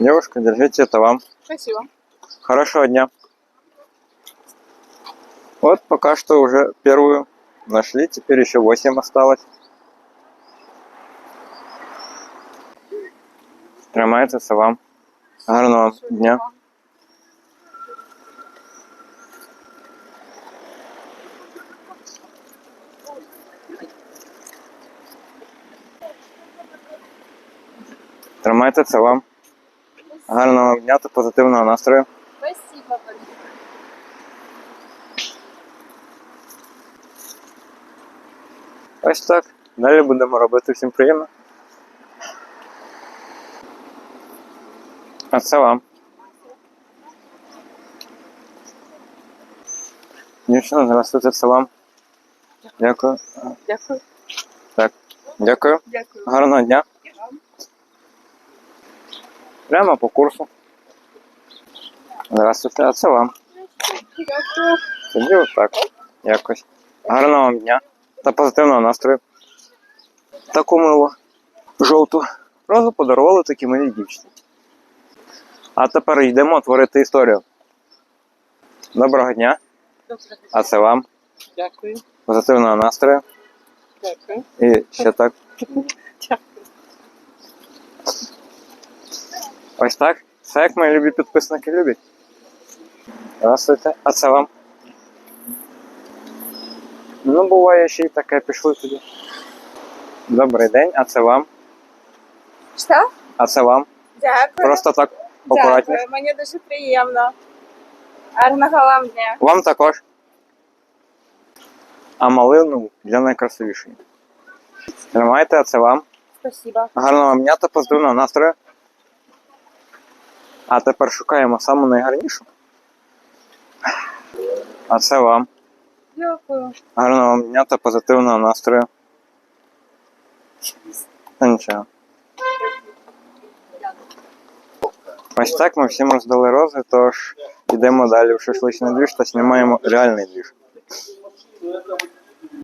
Девушка, держите, это вам. Спасибо. Хорошего дня. Вот пока что уже первую нашли, теперь еще 8 осталось. Тримайте це вам. Гарного дня. Тримайте це вам. Гарного дня та позитивного настрою. Спасибо большое. Ось так. Далі будемо робити всім приємно. А це вам. Дівчина, здравствуйте, це вам. Дякую. Дякую. Так, дякую. Дякую. Гарного дня. Прямо по курсу. Здравствуйте, а це вам. Тоді отак. Якось. Гарного вам дня та позитивного настрою. Таку милу жовту розу подарували такі милі дівчині. А тепер йдемо творити історію. Доброго дня, а це вам. Дякую. Позитивного настрою. Дякую. І ще так. Дякую. Ось так. Все як мої любі підписники люблять. Здравствуйте, а це вам. Ну, буває ще й таке, пішли тоді. Добрий день, а це вам. Що? А це вам. Дякую. Просто так акуратніше. Дякую. Мені дуже приємно. Гарного вам дня. Вам також. А малину для найкрасивішої. Тримайте, а це вам. Спасибо. Гарного вам дня та позитивного настрою. А тепер шукаємо саму найгарнішу. А це вам. Дякую. Гарного вам дня та позитивного настрою. Та нічого. Ось так ми всім роздали рози, тож йдемо далі в шашличний двіж та знімаємо реальний двіж.